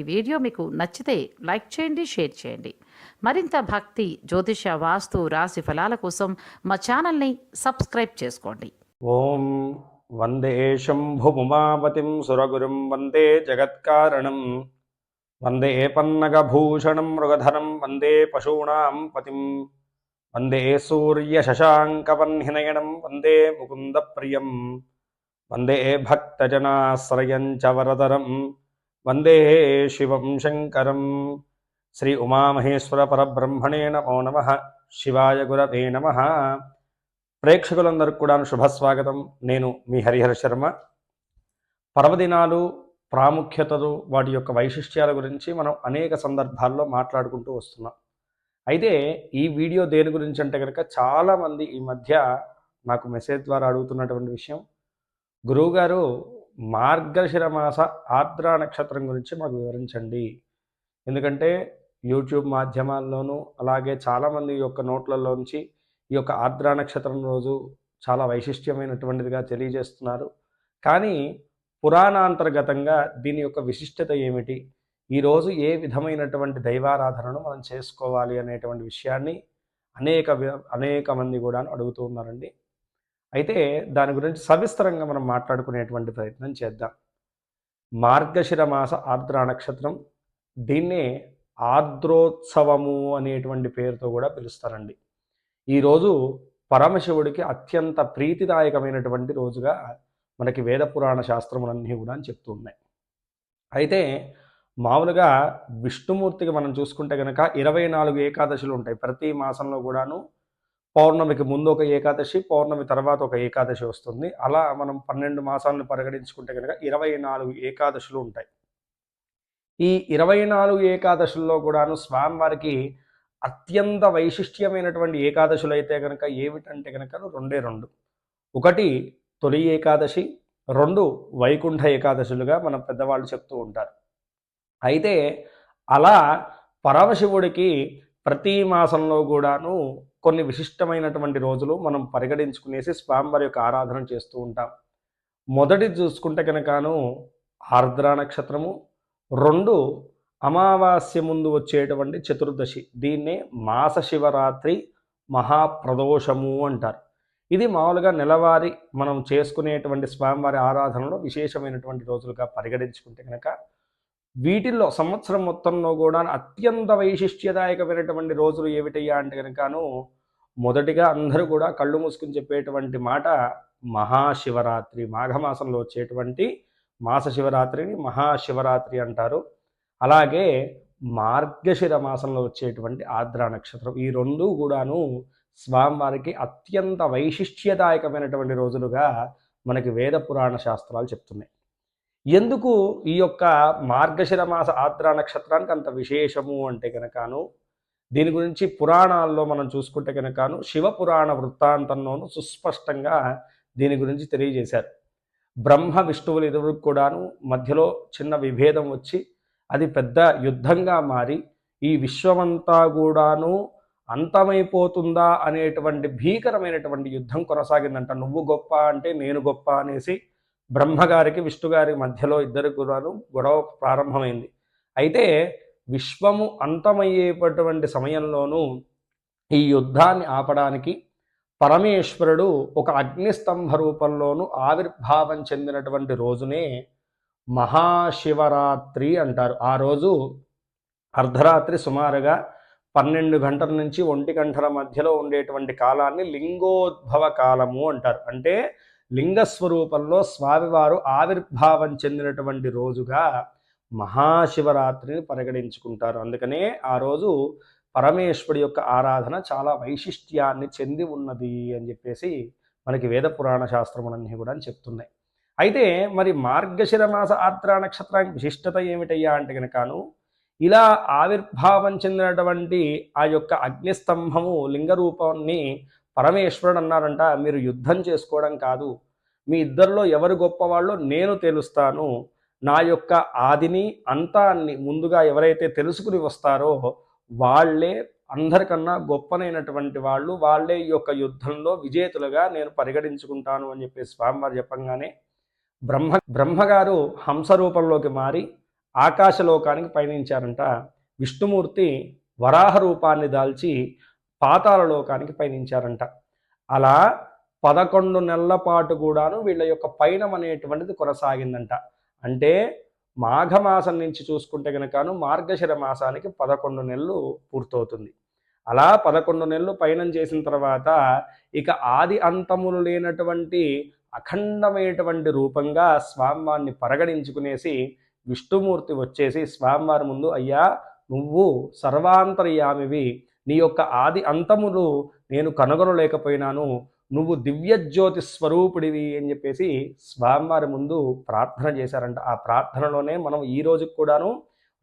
ఈ వీడియో మీకు నచ్చితే లైక్ చేయండి షేర్ చేయండి. మరింత భక్తి జ్యోతిష వాస్తు రాశి ఫలాల కోసం మా ఛానల్ని సబ్స్క్రైబ్ చేసుకోండి. ఓం వందే శంభుముమాపతిం సురగురుం వందే జగత్కారణం. వందే పన్నగభూషణం మృగధరం వందే పశూనాం పతిం వందే సూర్య శశాంకవన్హినయనం వందే ముకుందప్రియం. వందే భక్తజనాశ్రయం చ వరదరం. వందే శివం శంకరం. శ్రీ ఉమామహేశ్వర పరబ్రహ్మణే నమో నమ. శివాయ గురవే నమ. ప్రేక్షకులందరికీ కూడా శుభస్వాగతం. నేను మీ హరిహర శర్మ. పర్వదినాలు ప్రాముఖ్యతలు వాటి యొక్క వైశిష్ట్యాల గురించి మనం అనేక సందర్భాల్లో మాట్లాడుకుంటూ వస్తున్నాం. అయితే ఈ వీడియో దేని గురించి అంటే కనుక చాలామంది ఈ మధ్య నాకు మెసేజ్ ద్వారా అడుగుతున్నటువంటి విషయం. గురువుగారు మార్గశిర మాస ఆర్ద్ర నక్షత్రం గురించి మాకు వివరించండి. ఎందుకంటే యూట్యూబ్ మాధ్యమాల్లోనూ అలాగే చాలామంది యొక్క నోట్లలోంచి ఈ యొక్క ఆర్ద్ర నక్షత్రం రోజు చాలా వైశిష్ట్యమైనటువంటిదిగా తెలియజేస్తున్నారు. కానీ పురాణాంతర్గతంగా దీని యొక్క విశిష్టత ఏమిటి? ఈరోజు ఏ విధమైనటువంటి దైవారాధనను మనం చేసుకోవాలి అనేటువంటి విషయాన్ని అనేక వి- అనేక మంది కూడా అడుగుతూ ఉన్నారండి. అయితే దాని గురించి సవిస్తరంగా మనం మాట్లాడుకునేటువంటి ప్రయత్నం చేద్దాం. మార్గశిర మాస ఆర్ద్ర నక్షత్రం దీన్నే ఆర్ద్రోత్సవము అనేటువంటి పేరుతో కూడా పిలుస్తారండి. ఈరోజు పరమశివుడికి అత్యంత ప్రీతిదాయకమైనటువంటి రోజుగా మనకి వేద పురాణ శాస్త్రములన్నీ కూడా చెప్తూ ఉన్నాయి. అయితే మామూలుగా విష్ణుమూర్తికి మనం చూసుకుంటే కనుక ఇరవై నాలుగు ఏకాదశులు ఉంటాయి. ప్రతి మాసంలో కూడాను పౌర్ణమికి ముందు ఒక ఏకాదశి పౌర్ణమి తర్వాత ఒక ఏకాదశి వస్తుంది. అలా మనం పన్నెండు మాసాలను పరిగణించుకుంటే కనుక ఇరవై నాలుగు ఏకాదశులు ఉంటాయి. ఈ ఇరవై నాలుగు ఏకాదశుల్లో కూడాను స్వామివారికి అత్యంత వైశిష్ట్యమైనటువంటి ఏకాదశులు అయితే కనుక ఏమిటంటే కనుక రెండే రెండు. ఒకటి తొలి ఏకాదశి రెండు వైకుంఠ ఏకాదశులుగా మన పెద్దవాళ్ళు చెప్తూ ఉంటారు. అయితే అలా పరమశివుడికి ప్రతి మాసంలో కూడాను కొన్ని విశిష్టమైనటువంటి రోజులు మనం పరిగణించుకునేసి స్వామివారి యొక్క ఆరాధన చేస్తూ ఉంటాం. మొదటి చూసుకుంటే కనుకను ఆర్ద్ర నక్షత్రము రెండు అమావాస్య ముందు వచ్చేటువంటి చతుర్దశి దీన్నే మాస శివరాత్రి మహాప్రదోషము అంటారు. ఇది మామూలుగా నెలవారీ మనం చేసుకునేటువంటి స్వామివారి ఆరాధనలో విశేషమైనటువంటి రోజులుగా పరిగణించుకుంటే కనుక వీటిల్లో సంవత్సరం మొత్తంలో కూడా అత్యంత వైశిష్ట్యదాయకమైనటువంటి రోజులు ఏమిటయ్యా అంటే కనుకను మొదటిగా అందరూ కూడా కళ్ళు మూసుకుని చెప్పేటువంటి మాట మహాశివరాత్రి మాఘమాసంలో వచ్చేటువంటి మాస శివరాత్రిని మహాశివరాత్రి అంటారు. అలాగే మార్గశిర మాసంలో వచ్చేటువంటి ఆర్ద్ర నక్షత్రం ఈ రెండు కూడాను స్వామివారికి అత్యంత వైశిష్ట్యదాయకమైనటువంటి రోజులుగా మనకి వేద పురాణ శాస్త్రాలు చెప్తున్నాయి. ఎందుకు ఈ యొక్క మార్గశిర మాస ఆర్ద్ర నక్షత్రానికి అంత విశేషము అంటే కనుకను? దీని గురించి పురాణాల్లో మనం చూసుకుంటే కనుకను శివపురాణ వృత్తాంతంలోనూ సుస్పష్టంగా దీని గురించి తెలియజేశారు. బ్రహ్మ విష్ణువులు ఇరువురు కూడాను మధ్యలో చిన్న విభేదం వచ్చి అది పెద్ద యుద్ధంగా మారి ఈ విశ్వమంతా కూడాను అంతమైపోతుందా అనేటువంటి భీకరమైనటువంటి యుద్ధం కొనసాగిందంట. నువ్వు గొప్ప అంటే నేను గొప్ప అనేసి బ్రహ్మగారికి విష్ణుగారి మధ్యలో ఇద్దరు కూడాను గొడవ ప్రారంభమైంది. అయితే విశ్వము అంతమయ్యేటటువంటి సమయంలోనూ ఈ యుద్ధాన్ని ఆపడానికి పరమేశ్వరుడు ఒక అగ్నిస్తంభ రూపంలోనూ ఆవిర్భావం చెందినటువంటి రోజునే మహాశివరాత్రి అంటారు. ఆ రోజు అర్ధరాత్రి సుమారుగా పన్నెండు గంటల నుంచి ఒంటి గంటల మధ్యలో ఉండేటువంటి కాలాన్ని లింగోద్భవ కాలము అంటారు. అంటే లింగ స్వరూపంలో స్వామివారు ఆవిర్భావం చెందినటువంటి రోజుగా మహాశివరాత్రిని పరిగణించుకుంటారు. అందుకనే ఆ రోజు పరమేశ్వరుడి యొక్క ఆరాధన చాలా వైశిష్ట్యాన్ని చెంది ఉన్నది అని చెప్పేసి మనకి వేద పురాణ శాస్త్రములన్నీ కూడా చెప్తున్నాయి. అయితే మరి మార్గశిర మాస ఆర్ద్ర నక్షత్రానికి విశిష్టత ఏమిటయ్యా అంటే కనుకను ఇలా ఆవిర్భావం చెందినటువంటి ఆ యొక్క అగ్నిస్తంభము లింగ రూపాన్ని పరమేశ్వరుడు అన్నారంట మీరు యుద్ధం చేసుకోవడం కాదు మీ ఇద్దరిలో ఎవరు గొప్పవాళ్ళో నేను తెలుస్తాను. నా యొక్క ఆదిని అంతాన్ని ముందుగా ఎవరైతే తెలుసుకుని వస్తారో వాళ్ళే అందరికన్నా గొప్పనైనటువంటి వాళ్ళు. వాళ్ళే ఈ యొక్క యుద్ధంలో విజేతలుగా నేను పరిగణించుకుంటాను అని చెప్పి స్వామివారు చెప్పంగానే బ్రహ్మ బ్రహ్మగారు హంస రూపంలోకి మారి ఆకాశలోకానికి పయనించారంట. విష్ణుమూర్తి వరాహ రూపాన్ని దాల్చి పాతాళలోకానికి పయనించారంట. అలా పదకొండు నెలల పాటు కూడాను వీళ్ళ యొక్క పయనం అనేటువంటిది కొనసాగిందంట. అంటే మాఘమాసం నుంచి చూసుకుంటే కనుకను మార్గశిర మాసానికి పదకొండు నెలలు పూర్తవుతుంది. అలా పదకొండు నెలలు పయనం చేసిన తర్వాత ఇక ఆది అంతములు లేనటువంటి అఖండమైనటువంటి రూపంగా స్వామివారిని పరగణించుకునేసి విష్ణుమూర్తి వచ్చేసి స్వామివారి ముందు అయ్యా నువ్వు సర్వాంతర్యామివి నీ యొక్క ఆది అంతములు నేను కనుగొనలేకపోయినాను. నువ్వు దివ్యజ్యోతి స్వరూపుడివి అని చెప్పేసి స్వామివారి ముందు ప్రార్థన చేశారంట. ఆ ప్రార్థనలోనే మనం ఈ రోజుకు కూడాను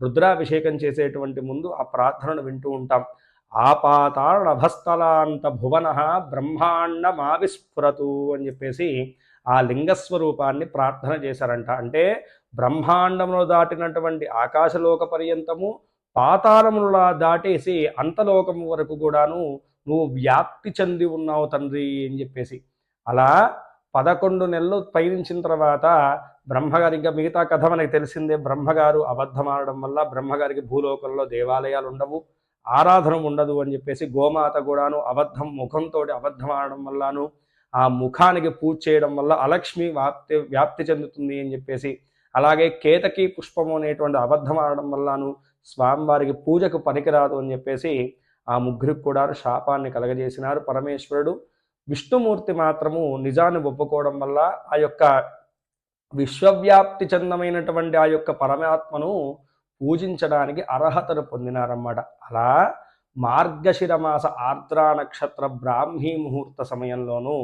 రుద్రాభిషేకం చేసేటువంటి ముందు ఆ ప్రార్థనను వింటూ ఉంటాం. ఆపాతాళభస్థలాంత భువన బ్రహ్మాండమావిస్ఫురతు అని చెప్పేసి ఆ లింగస్వరూపాన్ని ప్రార్థన చేశారంట. అంటే బ్రహ్మాండమును దాటినటువంటి ఆకాశలోక పర్యంతము పాతాళములా దాటేసి అంతలోకము వరకు కూడాను నువ్వు వ్యాప్తి చెంది ఉన్నావు తండ్రి అని చెప్పేసి. అలా పదకొండు నెలలు పయనించిన తర్వాత బ్రహ్మగారు ఇంకా మిగతా కథ మనకి తెలిసిందే. బ్రహ్మగారు అబద్ధమాడడం వల్ల బ్రహ్మగారికి భూలోకంలో దేవాలయాలు ఉండవు ఆరాధన ఉండదు అని చెప్పేసి గోమాత కూడాను అబద్ధం ముఖంతో అబద్ధం ఆడడం వల్లను ఆ ముఖానికి పూజ చేయడం వల్ల అలక్ష్మి వ్యాప్తి వ్యాప్తి చెందుతుంది అని చెప్పేసి. అలాగే కేతకి పుష్పము అనేటువంటి అబద్ధం ఆడడం వల్లను స్వామివారికి పూజకు పనికిరాదు అని చెప్పేసి ఆ ముగ్గురికి కూడా శాపాన్ని కలగజేసినారు. పరమేశ్వరుడు విష్ణుమూర్తి మాత్రము నిజాన్ని ఒప్పుకోవడం వల్ల ఆ యొక్క విశ్వవ్యాప్తి చెందమైనటువంటి ఆ యొక్క పరమాత్మను పూజించడానికి అర్హతను పొందినారన్నమాట. అలా మార్గశిర మాస ఆర్ద్రా నక్షత్ర బ్రాహ్మీ ముహూర్త సమయంలోనూ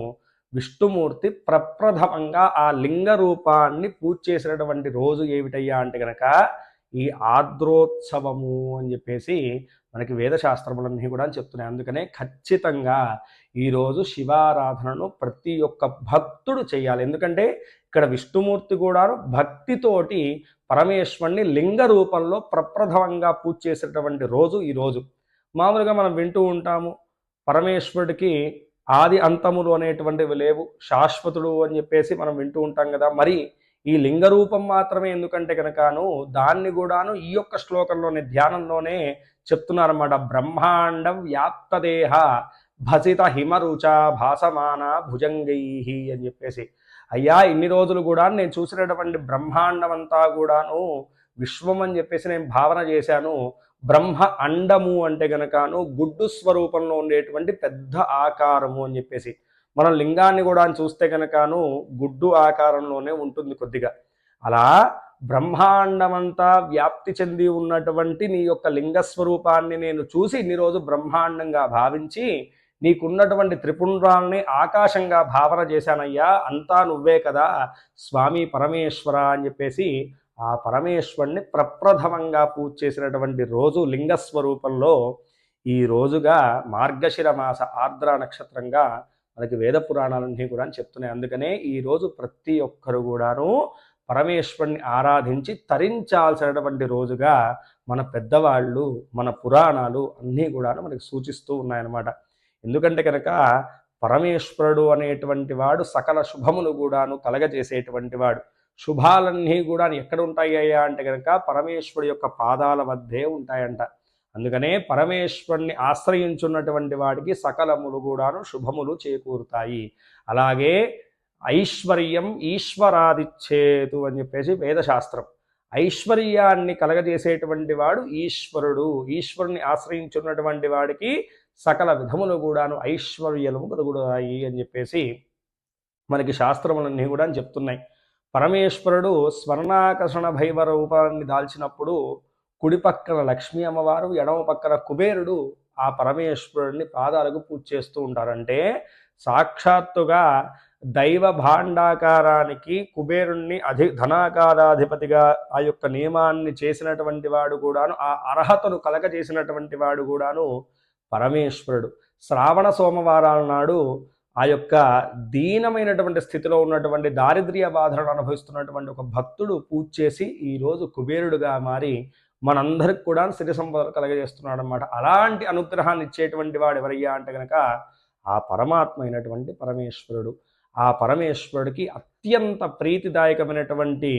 విష్ణుమూర్తి ప్రప్రథమంగా ఆ లింగ రూపాన్ని పూజ చేసినటువంటి రోజు ఏమిటయ్యా అంటే గనక ఈ ఆర్ద్రోత్సవము అని చెప్పేసి మనకి వేదశాస్త్రములన్నీ కూడా చెప్తున్నాయి. అందుకనే ఖచ్చితంగా ఈరోజు శివారాధనను ప్రతి ఒక్క భక్తుడు చేయాలి. ఎందుకంటే ఇక్కడ విష్ణుమూర్తి కూడా భక్తితోటి పరమేశ్వరుని లింగ రూపంలో ప్రప్రథమంగా పూజ చేసేటటువంటి రోజు ఈరోజు. మామూలుగా మనం వింటూ ఉంటాము పరమేశ్వరుడికి ఆది అంతములు అనేటువంటివి లేవు శాశ్వతుడు అని చెప్పేసి మనం వింటూ ఉంటాం కదా. మరి ఈ లింగ రూపం మాత్రమే ఎందుకంటే కనుకను దాన్ని కూడాను ఈ యొక్క శ్లోకంలోనే ధ్యానంలోనే చెప్తున్నారన్నమాట. బ్రహ్మాండం వ్యాప్తదేహ భసిత హిమరుచ భాసమాన భుజంగై అని చెప్పేసి. అయ్యా ఇన్ని రోజులు కూడా నేను చూసినటువంటి బ్రహ్మాండం అంతా కూడాను విశ్వం అని చెప్పేసి నేను భావన చేశాను. బ్రహ్మ అండము అంటే గనకను గుడ్డు స్వరూపంలో ఉండేటువంటి పెద్ద ఆకారము అని చెప్పేసి. మనం లింగాన్ని కూడా చూస్తే కనుకను గుడ్డు ఆకారంలోనే ఉంటుంది కొద్దిగా. అలా బ్రహ్మాండమంతా వ్యాప్తి చెంది ఉన్నటువంటి నీ యొక్క లింగ స్వరూపాన్ని నేను చూసి ఇన్ని రోజు బ్రహ్మాండంగా భావించి నీకున్నటువంటి త్రిపుండ్రాల్ని ఆకాశంగా భావన చేశానయ్యా అంతా నువ్వే కదా స్వామి పరమేశ్వర అని చెప్పేసి ఆ పరమేశ్వరుణ్ణి ప్రప్రథమంగా పూజ చేసినటువంటి రోజు లింగ స్వరూపంలో ఈ రోజుగా మార్గశిర మాస ఆర్ద్ర నక్షత్రంగా మనకి వేద పురాణాలన్నీ కూడా చెప్తున్నాయి. అందుకనే ఈ రోజు ప్రతి ఒక్కరు కూడాను పరమేశ్వరుని ఆరాధించి తరించాల్సినటువంటి రోజుగా మన పెద్దవాళ్ళు మన పురాణాలు అన్నీ కూడా మనకి సూచిస్తూ ఉన్నాయన్నమాట. ఎందుకంటే కనుక పరమేశ్వరుడు అనేటువంటి వాడు సకల శుభమును కూడాను కలగజేసేటువంటి వాడు. శుభాలన్నీ కూడా ఎక్కడ ఉంటాయ్యా అంటే కనుక పరమేశ్వరుడు యొక్క పాదాల వద్దే ఉంటాయంట. అందుకనే పరమేశ్వరుని ఆశ్రయించున్నటువంటి వాడికి సకలములు కూడాను శుభములు చేకూరుతాయి. అలాగే ఐశ్వర్యం ఈశ్వరాదిచ్చేతు అని చెప్పేసి వేదశాస్త్రం. ఐశ్వర్యాన్ని కలగజేసేటువంటి వాడు ఈశ్వరుడు. ఈశ్వరుని ఆశ్రయించున్నటువంటి వాడికి సకల విధములు కూడాను ఐశ్వర్యము కలుగుతాయి అని చెప్పేసి మనకి శాస్త్రములన్నీ కూడా చెప్తున్నాయి. పరమేశ్వరుడు స్వర్ణాకర్షణ భైవ రూపాన్ని దాల్చినప్పుడు కుడి పక్కన లక్ష్మీ అమ్మవారు ఎడమ పక్కన కుబేరుడు ఆ పరమేశ్వరుడిని పాదాలకు పూజ చేస్తూ ఉంటారంటే సాక్షాత్తుగా దైవ భాండాకారానికి కుబేరుణ్ణి అధి ధనాకారాధిపతిగా ఆ యొక్క నియమాన్ని చేసినటువంటి వాడు కూడాను ఆ అర్హతను కలగజేసినటువంటి వాడు కూడాను పరమేశ్వరుడు. శ్రావణ సోమవారాల నాడు ఆ యొక్క దీనమైనటువంటి స్థితిలో ఉన్నటువంటి దారిద్ర్య బాధలను అనుభవిస్తున్నటువంటి ఒక భక్తుడు పూజ చేసి ఈరోజు కుబేరుడుగా మారి మనందరికి కూడా సిరి సంపదలు కలగజేస్తున్నాడు అనమాట అలాంటి అనుగ్రహాన్ని ఇచ్చేటువంటి వాడు ఎవరయ్యా అంటే కనుక ఆ పరమాత్మ అయినటువంటి పరమేశ్వరుడు. ఆ పరమేశ్వరుడికి అత్యంత ప్రీతిదాయకమైనటువంటి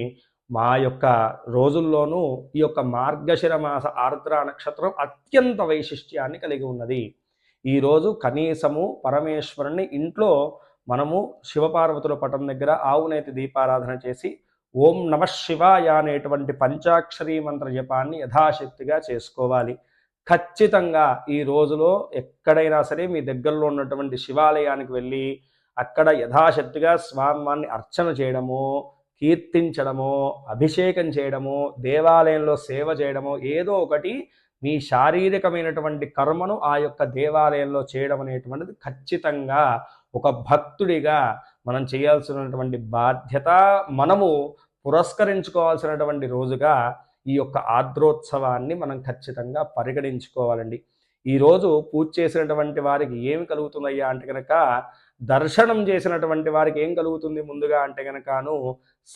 మా యొక్క రోజుల్లోనూ ఈ యొక్క మార్గశిర మాస ఆర్ద్ర నక్షత్రం అత్యంత వైశిష్ట్యాన్ని కలిగి ఉన్నది. ఈరోజు కనీసము పరమేశ్వరుని ఇంట్లో మనము శివపార్వతుల పటం దగ్గర ఆవునేతి దీపారాధన చేసి ఓం నమ శివాయ అనేటువంటి పంచాక్షరీ మంత్ర జపాన్ని యథాశక్తిగా చేసుకోవాలి. ఖచ్చితంగా ఈ రోజులో ఎక్కడైనా సరే మీ దగ్గరలో ఉన్నటువంటి శివాలయానికి వెళ్ళి అక్కడ యథాశక్తిగా స్వామివారిని అర్చన చేయడము కీర్తించడము అభిషేకం చేయడము దేవాలయంలో సేవ చేయడము ఏదో ఒకటి మీ శారీరకమైనటువంటి కర్మను ఆ యొక్క దేవాలయంలో చేయడం అనేటువంటిది ఖచ్చితంగా ఒక భక్తుడిగా మనం చేయాల్సినటువంటి బాధ్యత మనము పురస్కరించుకోవాల్సినటువంటి రోజుగా ఈ యొక్క ఆర్ద్రోత్సవాన్ని మనం ఖచ్చితంగా పరిగణించుకోవాలండి. ఈరోజు పూజ చేసినటువంటి వారికి ఏమి కలుగుతుందయ్యా అంటే కనుక దర్శనం చేసినటువంటి వారికి ఏం కలుగుతుంది ముందుగా అంటే కనుకను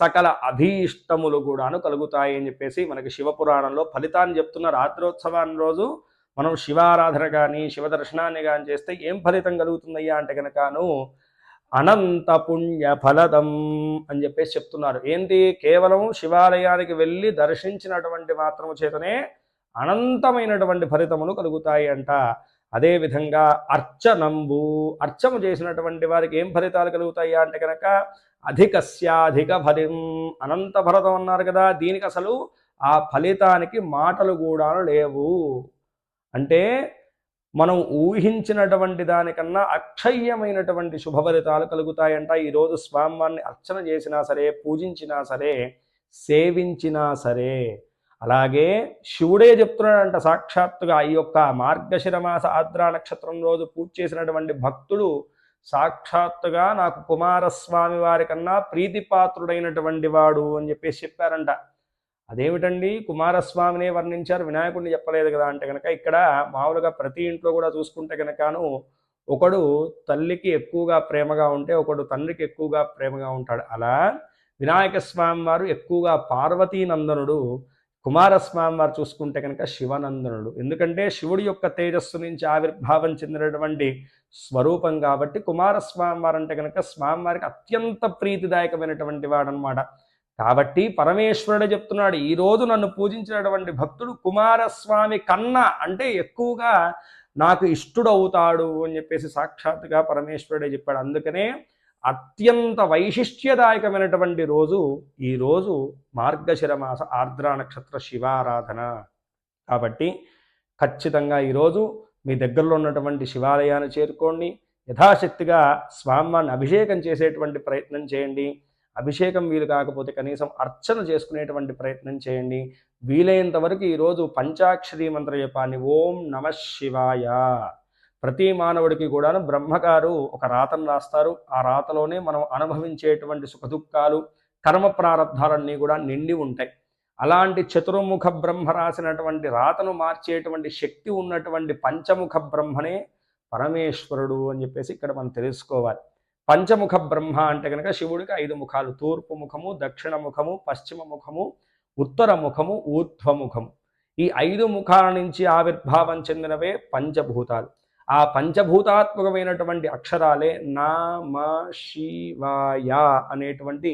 సకల అభీష్టములు కూడాను కలుగుతాయి అని చెప్పేసి మనకి శివపురాణంలో ఫలితాన్ని చెప్తున్న రాత్రోత్సవాన్ని రోజు మనం శివారాధన కానీ శివ దర్శనాన్ని కానీ చేస్తే ఏం ఫలితం కలుగుతుందయ్యా అంటే కనుకను అనంత పుణ్య ఫలదం అని చెప్పేసి చెప్తున్నారు. ఏంటి? కేవలం శివాలయానికి వెళ్ళి దర్శించినటువంటి మాత్రము చేతనే అనంతమైనటువంటి ఫలితములు కలుగుతాయి అంట. అదేవిధంగా అర్చనంబు అర్చము చేసినటువంటి వారికి ఏం ఫలితాలు కలుగుతాయి అంటే కనుక అధికస్యాధిక ఫలిం అనంత ఫలితం అన్నారు కదా దీనికి అసలు ఆ ఫలితానికి మాటలు కూడా లేవు. అంటే మనం ఊహించినటువంటి దానికన్నా అక్షయ్యమైనటువంటి శుభఫలితాలు కలుగుతాయంట. ఈరోజు స్వామివారిని అర్చన చేసినా సరే పూజించినా సరే సేవించినా సరే. అలాగే శివుడే చెప్తున్నాడంట సాక్షాత్తుగా ఈ యొక్క మార్గశిర మాస ఆద్రా నక్షత్రం రోజు పూజ చేసినటువంటి భక్తుడు సాక్షాత్తుగా నాకు కుమారస్వామి వారి కన్నా ప్రీతిపాత్రుడైనటువంటి వాడు అని చెప్పేసి చెప్పారంట. అదేమిటండి? కుమారస్వామినే వర్ణించారు వినాయకుడిని చెప్పలేదు కదా అంటే కనుక ఇక్కడ మామూలుగా ప్రతి ఇంట్లో కూడా చూసుకుంటే కనుకను ఒకడు తల్లికి ఎక్కువగా ప్రేమగా ఉంటే ఒకడు తండ్రికి ఎక్కువగా ప్రేమగా ఉంటాడు. అలా వినాయక స్వామి వారు ఎక్కువగా పార్వతీ నందనుడు కుమారస్వామి వారు చూసుకుంటే కనుక శివనందనుడు. ఎందుకంటే శివుడి యొక్క తేజస్సు నుంచి ఆవిర్భావం చెందినటువంటి స్వరూపం కాబట్టి కుమారస్వామి వారు అంటే కనుక స్వామివారికి అత్యంత ప్రీతిదాయకమైనటువంటి వాడనమాట కాబట్టి పరమేశ్వరుడే చెప్తున్నాడు ఈరోజు నన్ను పూజించినటువంటి భక్తుడు కుమారస్వామి కన్నా అంటే ఎక్కువగా నాకు ఇష్టుడవుతాడు అని చెప్పేసి సాక్షాత్తుగా పరమేశ్వరుడే చెప్పాడు. అందుకనే అత్యంత వైశిష్ట్యదాయకమైనటువంటి రోజు ఈ రోజు మార్గశిర మాస ఆర్ద్ర నక్షత్ర శివారాధన. కాబట్టి ఖచ్చితంగా ఈరోజు మీ దగ్గరలో ఉన్నటువంటి శివాలయాన్ని చేరుకోండి యథాశక్తిగా స్వామివారిని అభిషేకం చేసేటువంటి ప్రయత్నం చేయండి. అభిషేకం వీలు కాకపోతే కనీసం అర్చన చేసుకునేటువంటి ప్రయత్నం చేయండి. వీలైనంత వరకు ఈరోజు పంచాక్షరి మంత్ర జపాన్ని ఓం నమ శివాయ. ప్రతి మానవుడికి కూడాను బ్రహ్మగారు ఒక రాతను రాస్తారు. ఆ రాతలోనే మనం అనుభవించేటువంటి సుఖదుఖాలు కర్మ ప్రారంధాలన్నీ కూడా నిండి ఉంటాయి. అలాంటి చతుర్ముఖ బ్రహ్మ రాసినటువంటి రాతను మార్చేటువంటి శక్తి ఉన్నటువంటి పంచముఖ బ్రహ్మనే పరమేశ్వరుడు అని చెప్పేసి ఇక్కడ మనం తెలుసుకోవాలి. పంచముఖ బ్రహ్మ అంటే కనుక శివుడికి ఐదు ముఖాలు. తూర్పు ముఖము దక్షిణ ముఖము పశ్చిమ ముఖము ఉత్తర ముఖము ఊర్ధ్వముఖము ఈ ఐదు ముఖాల నుంచి ఆవిర్భావం చెందినవే పంచభూతాలు. ఆ పంచభూతాత్మకమైనటువంటి అక్షరాలే నా శివాయ అనేటువంటి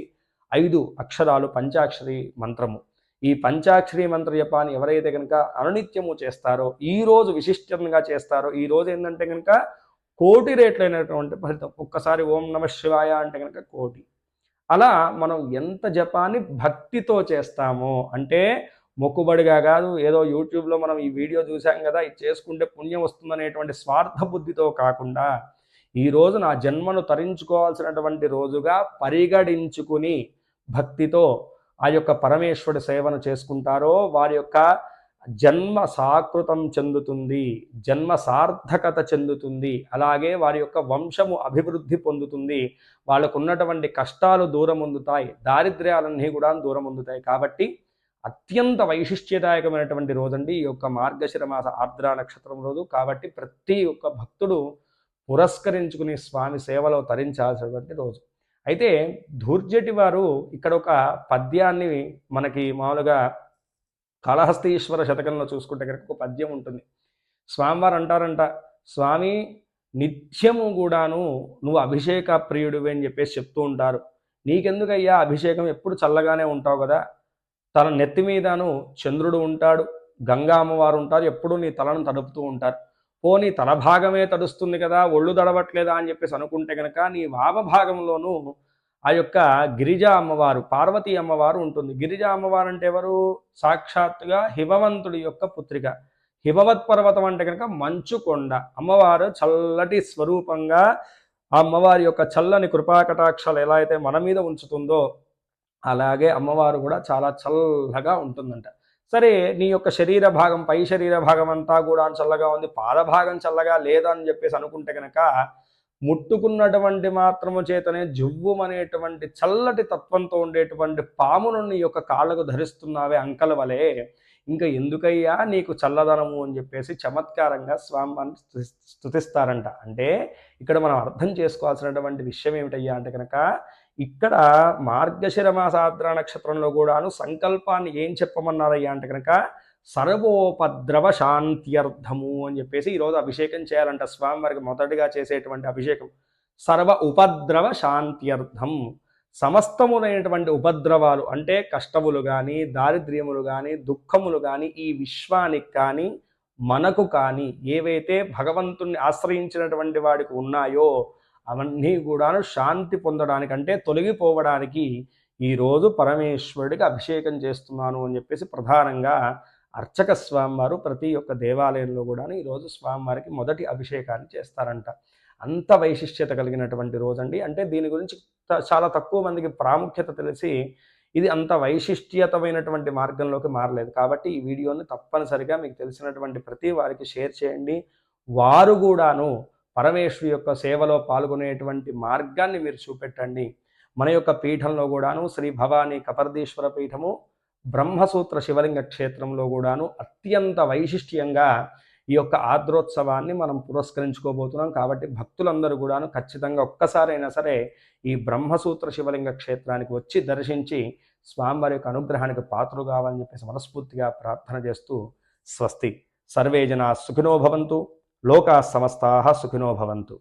ఐదు అక్షరాలు పంచాక్షరి మంత్రము. ఈ పంచాక్షరి మంత్ర జపాన్ని ఎవరైతే కనుక అనునిత్యము చేస్తారో ఈ రోజు విశిష్టంగా చేస్తారో ఈ రోజు ఏంటంటే కనుక కోటి రేట్లైనటువంటి ఫలితం. ఒక్కసారి ఓం నమ శివాయ అంటే కనుక కోటి. అలా మనం ఎంత జపాన్ని భక్తితో చేస్తామో అంటే మొక్కుబడిగా కాదు ఏదో యూట్యూబ్లో మనం ఈ వీడియో చూసాం కదా ఇది చేసుకుంటే పుణ్యం వస్తుందనేటువంటి స్వార్థ బుద్ధితో కాకుండా ఈ రోజు నా జన్మను తరించుకోవాల్సినటువంటి రోజుగా పరిగణించుకుని భక్తితో ఆ యొక్క పరమేశ్వరుడి సేవను చేసుకుంటారో వారి యొక్క జన్మ సాకృతం చెందుతుంది జన్మ సార్థకత చెందుతుంది అలాగే వారి యొక్క వంశము అభివృద్ధి పొందుతుంది. వాళ్ళకు ఉన్నటువంటి కష్టాలు దూరం అందుతాయి దారిద్ర్యాలన్నీ కూడా దూరం అందుతాయి కాబట్టి అత్యంత వైశిష్ట్యదాయకమైనటువంటి రోజండి ఈ యొక్క మార్గశిర మాస ఆర్ద్ర నక్షత్రం రోజు. కాబట్టి ప్రతి ఒక్క భక్తుడు పురస్కరించుకుని స్వామి సేవలో తరించాల్సినటువంటి రోజు. అయితే ధూర్జటి వారు ఇక్కడ ఒక పద్యాన్ని మనకి మామూలుగా కాళహస్తీశ్వర శతకంలో చూసుకుంటే కనుక ఒక పద్యం ఉంటుంది. స్వామివారు అంటారంట స్వామి నిత్యము కూడాను నువ్వు అభిషేక ప్రియుడివి అని చెప్పేసి చెప్తూ ఉంటారు. నీకెందుకయ్యా? అభిషేకం ఎప్పుడు చల్లగానే ఉంటావు కదా? తన నెత్తి మీదను చంద్రుడు ఉంటాడు గంగా అమ్మవారు ఉంటారు ఎప్పుడూ నీ తలను తడుపుతూ ఉంటారు. ఓ నీ తల భాగమే తడుస్తుంది కదా ఒళ్ళు తడవట్లేదా అని చెప్పేసి అనుకుంటే కనుక నీ వామ భాగంలోనూ ఆ యొక్క గిరిజా అమ్మవారు పార్వతీ అమ్మవారు ఉంటుంది. గిరిజా అమ్మవారు అంటే ఎవరు? సాక్షాత్తుగా హిమవంతుడి యొక్క పుత్రిక. హిమవత్ పర్వతం అంటే కనుక మంచు కొండ. అమ్మవారు చల్లటి స్వరూపంగా ఆ అమ్మవారి యొక్క చల్లని కృపాకటాక్షాలు ఎలా అయితే మన మీద ఉంచుతుందో అలాగే అమ్మవారు కూడా చాలా చల్లగా ఉంటుందంట. సరే నీ యొక్క శరీర భాగం పై శరీర భాగం అంతా కూడా చల్లగా ఉంది పాద భాగం చల్లగా లేదని చెప్పేసి అనుకుంటే కనుక ముట్టుకున్నటువంటి మాత్రము చేతనే జువ్వు అనేటువంటి చల్లటి తత్వంతో ఉండేటువంటి పామును నీ యొక్క కాళ్ళకు ధరిస్తున్నావే అంకల వలె. ఇంకా ఎందుకయ్యా నీకు చల్లదనము అని చెప్పేసి చమత్కారంగా స్వామిని స్థుతిస్తారంట అంటే ఇక్కడ మనం అర్థం చేసుకోవాల్సినటువంటి విషయం ఏమిటయ్యా అంటే కనుక ఇక్కడ మార్గశిర మాసాద్ర నక్షత్రంలో కూడాను సంకల్పాన్ని ఏం చెప్పమన్నారయ్యా అంటే కనుక సర్వోపద్రవ శాంత్యర్థము అని చెప్పేసి ఈరోజు అభిషేకం చేయాలంట స్వామివారికి మొదటిగా చేసేటువంటి అభిషేకం. సర్వ ఉపద్రవ శాంత్యర్థం సమస్తములైనటువంటి ఉపద్రవాలు అంటే కష్టములు కానీ దారిద్ర్యములు కానీ దుఃఖములు కానీ ఈ విశ్వానికి కానీ మనకు కానీ ఏవైతే భగవంతుణ్ణి ఆశ్రయించినటువంటి వాడికి ఉన్నాయో అవన్నీ కూడాను శాంతి పొందడానికంటే తొలగిపోవడానికి ఈరోజు పరమేశ్వరుడికి అభిషేకం చేస్తున్నాను అని చెప్పేసి ప్రధానంగా అర్చక స్వామివారు ప్రతి ఒక్క దేవాలయంలో కూడా ఈరోజు స్వామివారికి మొదటి అభిషేకాన్ని చేస్తారంట. అంత వైశిష్ట్యత కలిగినటువంటి రోజండి. అంటే దీని గురించి చాలా తక్కువ మందికి ప్రాముఖ్యత తెలిసి ఇది అంత వైశిష్ట్యతమైనటువంటి మార్గంలోకి మారలేదు. కాబట్టి ఈ వీడియోని తప్పనిసరిగా మీకు తెలిసినటువంటి ప్రతి వారికి షేర్ చేయండి. వారు కూడాను పరమేశ్వరి యొక్క సేవలో పాల్గొనేటువంటి మార్గాన్ని మీరు చూపెట్టండి. మన యొక్క పీఠంలో కూడాను శ్రీ భవానీ కపర్దీశ్వర పీఠము బ్రహ్మసూత్ర శివలింగ క్షేత్రంలో కూడాను అత్యంత వైశిష్ట్యంగా ఈ యొక్క ఆద్రోత్సవాన్ని మనం పురస్కరించుకోబోతున్నాం. కాబట్టి భక్తులందరూ కూడాను ఖచ్చితంగా ఒక్కసారైనా సరే ఈ బ్రహ్మసూత్ర శివలింగ క్షేత్రానికి వచ్చి దర్శించి స్వామివారి యొక్క అనుగ్రహానికి పాత్రలు కావాలని చెప్పేసి మనస్ఫూర్తిగా ప్రార్థన చేస్తూ స్వస్తి. సర్వే జనా సుఖినో భవంతు. లోకా సమస్తాహ సుఖినో భవంతు.